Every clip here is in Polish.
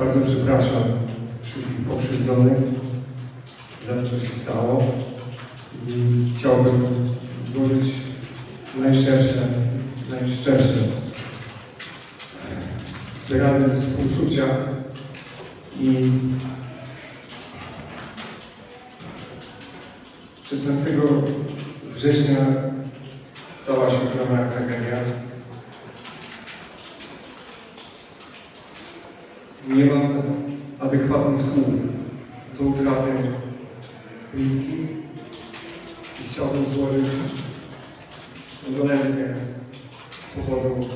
Bardzo przepraszam wszystkich pokrzywdzonych za to, co się stało. I chciałbym złożyć najszersze, najszczersze wyrazy współczucia i 16 września stała się ogromna tragedia. Nie mam adekwatnych słów do utraty bliskich i chciałbym złożyć kondolencje z powodu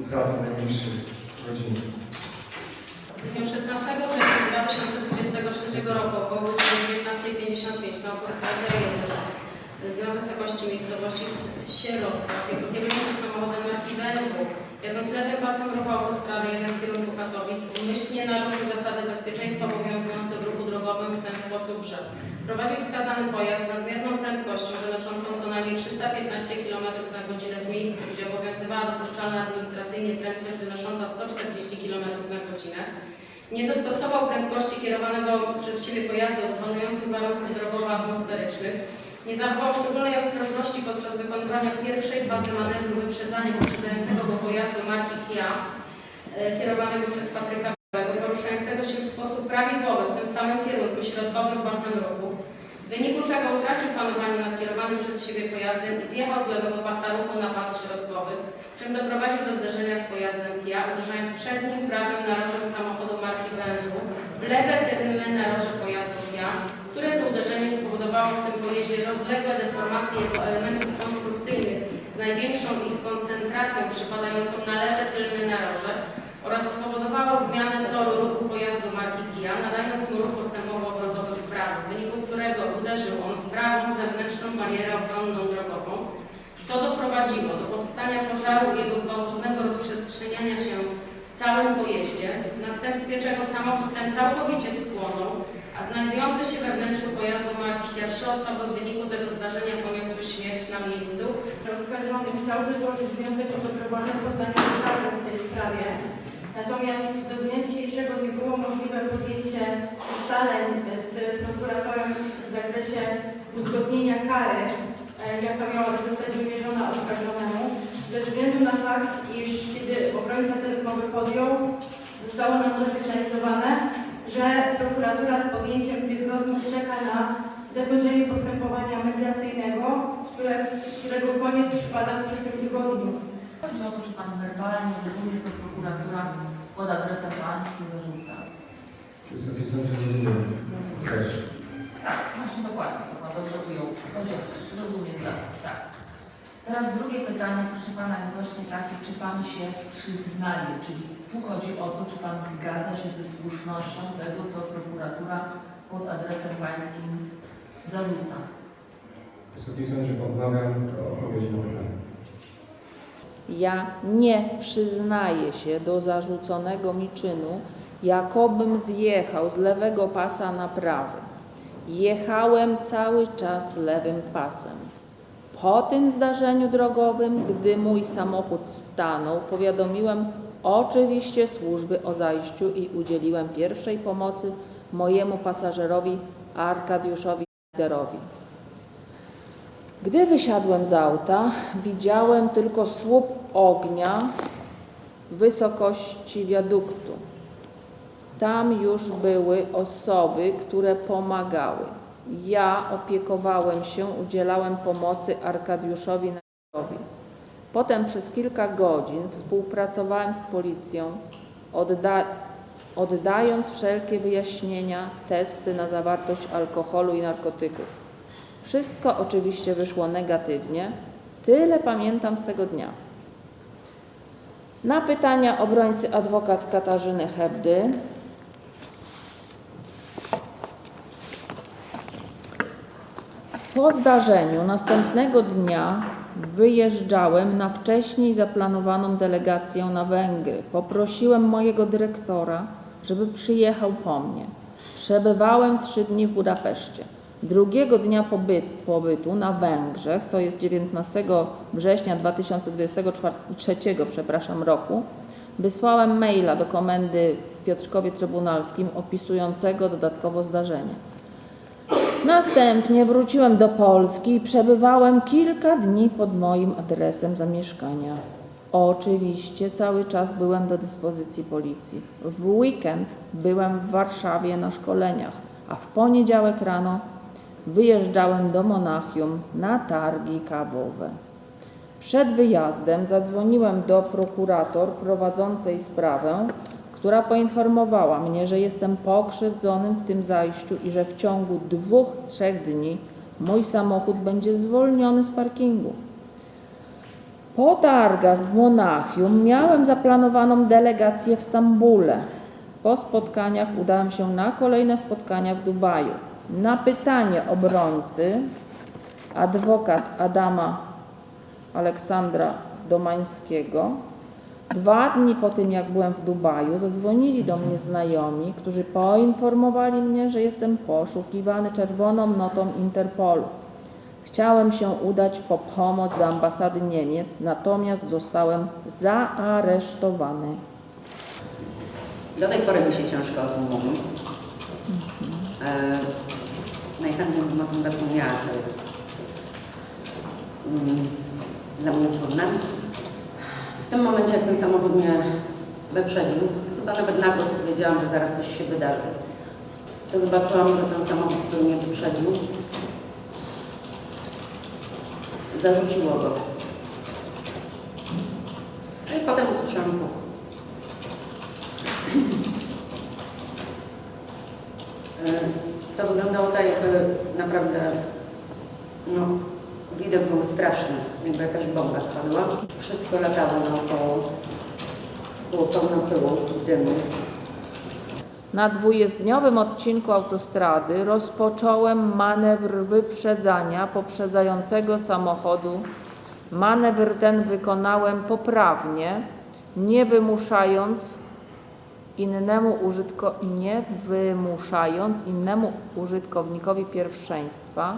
utraty najbliższych rodzin. W dniu 16 września 2023 roku około godziny 19.55 na autostradzie A1 na wysokości miejscowości Sierosław jako kierujący samochodem marki BMW jadąc lewym pasem ruchu autostrady 1 w kierunku Katowic umyślnie naruszył zasady bezpieczeństwa obowiązujące w ruchu drogowym w ten sposób, że prowadzi wskazany pojazd nadmierną prędkością wynoszącą co najmniej 315 km na godzinę w miejscu, gdzie obowiązywała dopuszczalna administracyjnie prędkość wynosząca 140 km na godzinę. Nie dostosował prędkości kierowanego przez siebie pojazdu do panujących warunków drogowo-atmosferycznych. Nie zachował szczególnej ostrożności podczas wykonywania pierwszej fazy manewru wyprzedzania poprzedzającego go pojazdu marki Kia, e, kierowanego przez Patryka Białego, poruszającego się w sposób prawidłowy w tym samym kierunku środkowym pasem ruchu, w wyniku czego utracił panowanie nad kierowanym przez siebie pojazdem i zjechał z lewego pasa ruchu na pas środkowy, czym doprowadził do zderzenia z pojazdem Kia, uderzając przednim prawym narożem samochodu marki BMW w lewe tylne naroże pojazdu Kia, które to uderzenie w tym pojeździe rozległe deformacje jego elementów konstrukcyjnych z największą ich koncentracją przypadającą na lewe tylne naroże oraz spowodowało zmianę toru ruchu pojazdu marki Kia, nadając mu ruch postępowo-obrotowy w prawo, w wyniku którego uderzył on w prawą zewnętrzną barierę ochronną drogową, co doprowadziło do powstania pożaru i jego gwałtownego rozprzestrzeniania się w całym pojeździe, w następstwie czego samochód ten całkowicie spłonął, a znajdujące się we wnętrzu pojazdu marki Kia trzy osoby w wyniku tego zdarzenia poniosły śmierć na miejscu, Oskarżony chciałby złożyć wniosek o dobrowolne poddanie sprawy w tej sprawie. Natomiast do dnia dzisiejszego nie było możliwe podjęcie ustaleń z prokuratorem w zakresie uzgodnienia kary, e, jaka miałaby zostać wymierzona oskarżonemu, ze względu na fakt, iż kiedy obrońca te rozmowy podjął, zostało nam zasygnalizowane, że prokuratura z podjęciem tych rozmów czeka na zakończenie postępowania mediacyjnego, które, którego koniec przypada w przyszłym tygodniu. Chodzi o to, czy Pan werbalnie rozumie, co prokuratura pod adresem Pańskim zarzuca. Wysoki Sądzie rozumiem treść. Tak, właśnie dokładnie, to Pan dobrze ujął. Chodzi o to, rozumiem, tak, tak. Teraz drugie pytanie, proszę Pana, jest właśnie takie, czy Pan się przyznaje, czyli tu chodzi o to, czy Pan zgadza się ze słusznością tego, co prokuratura pod adresem Pańskim zarzuca. Wysoki Sądzie odmawiam odpowiedzi na pytanie. Ja nie przyznaję się do zarzuconego mi czynu, jakobym zjechał z lewego pasa na prawy. Jechałem cały czas lewym pasem. Po tym zdarzeniu drogowym, gdy mój samochód stanął, powiadomiłem oczywiście służby o zajściu i udzieliłem pierwszej pomocy mojemu pasażerowi Arkadiuszowi Liderowi. Gdy wysiadłem z auta, widziałem tylko słup ognia wysokości wiaduktu. Tam już były osoby, które pomagały. Ja opiekowałem się, udzielałem pomocy Arkadiuszowi Nagowi. Potem przez kilka godzin współpracowałem z policją, odda oddając wszelkie wyjaśnienia, testy na zawartość alkoholu i narkotyków. Wszystko oczywiście wyszło negatywnie. Tyle pamiętam z tego dnia. Na pytania obrońcy adwokat Katarzyny Hebdy Po zdarzeniu następnego dnia wyjeżdżałem na wcześniej zaplanowaną delegację na Węgry. Poprosiłem mojego dyrektora, żeby przyjechał po mnie. Przebywałem trzy dni w Budapeszcie. Drugiego dnia pobyt, pobytu na Węgrzech, to jest 19 września 2023 przepraszam, roku, wysłałem maila do komendy w Piotrkowie Trybunalskim opisującego dodatkowo zdarzenie. Następnie wróciłem do Polski i przebywałem kilka dni pod moim adresem zamieszkania. Oczywiście cały czas byłem do dyspozycji policji. W weekend byłem w Warszawie na szkoleniach, a w poniedziałek rano wyjeżdżałem do Monachium na targi kawowe. Przed wyjazdem zadzwoniłem do prokurator prowadzącej sprawę, która poinformowała mnie, że jestem pokrzywdzonym w tym zajściu i że w ciągu dwóch, trzech dni mój samochód będzie zwolniony z parkingu. Po targach w Monachium miałem zaplanowaną delegację w Stambule. Po spotkaniach udałem się na kolejne spotkania w Dubaju. Na pytanie obrońcy adwokat Adama Aleksandra Domańskiego. Dwa dni po tym, jak byłem w Dubaju, zadzwonili do mnie znajomi, którzy poinformowali mnie, że jestem poszukiwany czerwoną notą Interpolu. Chciałem się udać po pomoc do ambasady Niemiec, natomiast zostałem zaaresztowany. Do tej pory mi się ciężko o tym mówi. E, najchętniej bym o tym zapomniała, to jest mm, dla mnie trudne. W tym momencie, jak ten samochód mnie wyprzedził, chyba nawet na głos powiedziałam, że zaraz coś się wydarzy. To zobaczyłam, że ten samochód, który mnie wyprzedził, zarzuciło go. I potem usłyszałam huk. E, To wyglądało tak, jakby naprawdę, no, widok był straszny, jakby jakaś bomba spadła. Wszystko latało naokoło, było pełno pyłu, dymu. Na dwujezdniowym odcinku autostrady rozpocząłem manewr wyprzedzania poprzedzającego samochodu. Manewr ten wykonałem poprawnie, nie wymuszając innemu użytko, nie wymuszając innemu użytkownikowi pierwszeństwa.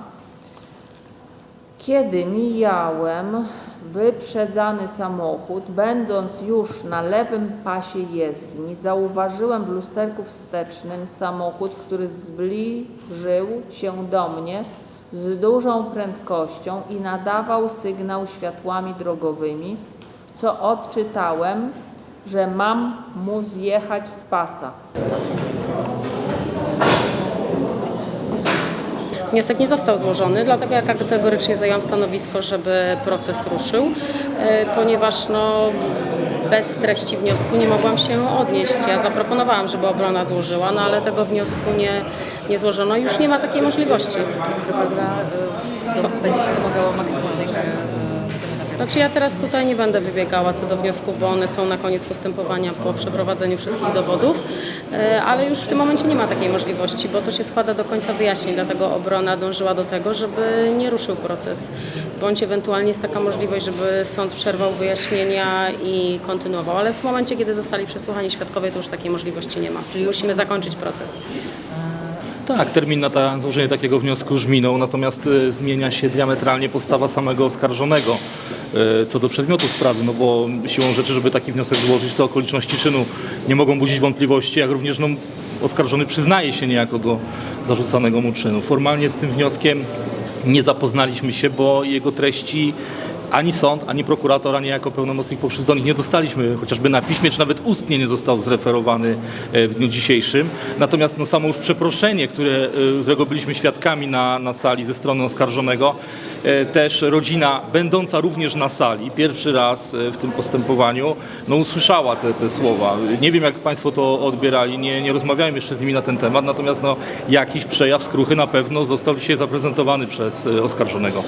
Kiedy mijałem wyprzedzany samochód, będąc już na lewym pasie jezdni, zauważyłem w lusterku wstecznym samochód, który zbliżył się do mnie z dużą prędkością i nadawał sygnał światłami drogowymi, co odczytałem, że mam mu zjechać z pasa. Wniosek nie został złożony, dlatego ja kategorycznie zajęłam stanowisko, żeby proces ruszył, e, ponieważ no, bez treści wniosku nie mogłam się odnieść. Ja zaproponowałam, żeby obrona złożyła, no ale tego wniosku nie, nie złożono i już nie ma takiej możliwości. Wygląda, do, będzie się domagała maksymalnej Znaczy ja teraz tutaj nie będę wybiegała co do wniosków, bo one są na koniec postępowania po przeprowadzeniu wszystkich dowodów, e, ale już w tym momencie nie ma takiej możliwości, bo to się składa do końca wyjaśnień, dlatego obrona dążyła do tego, żeby nie ruszył proces, bądź ewentualnie jest taka możliwość, żeby sąd przerwał wyjaśnienia i kontynuował, ale w momencie, kiedy zostali przesłuchani świadkowie, to już takiej możliwości nie ma. Musimy zakończyć proces. Tak, termin na złożenie takiego wniosku już minął, natomiast e, zmienia się diametralnie postawa samego oskarżonego co do przedmiotu sprawy, no bo siłą rzeczy, żeby taki wniosek złożyć, to okoliczności czynu nie mogą budzić wątpliwości, jak również no, oskarżony przyznaje się niejako do zarzucanego mu czynu. Formalnie z tym wnioskiem nie zapoznaliśmy się, bo jego treści ani sąd, ani prokurator, ani jako pełnomocnik pokrzywdzonych nie dostaliśmy, chociażby na piśmie, czy nawet ustnie nie został zreferowany e, w dniu dzisiejszym. Natomiast no, samo już przeproszenie, które, e, którego byliśmy świadkami na, na sali ze strony oskarżonego, e, też rodzina, będąca również na sali, pierwszy raz e, w tym postępowaniu, no, usłyszała te, te słowa. Nie wiem, jak Państwo to odbierali, nie, nie rozmawiałem jeszcze z nimi na ten temat, natomiast no, jakiś przejaw skruchy na pewno został dzisiaj zaprezentowany przez e, oskarżonego.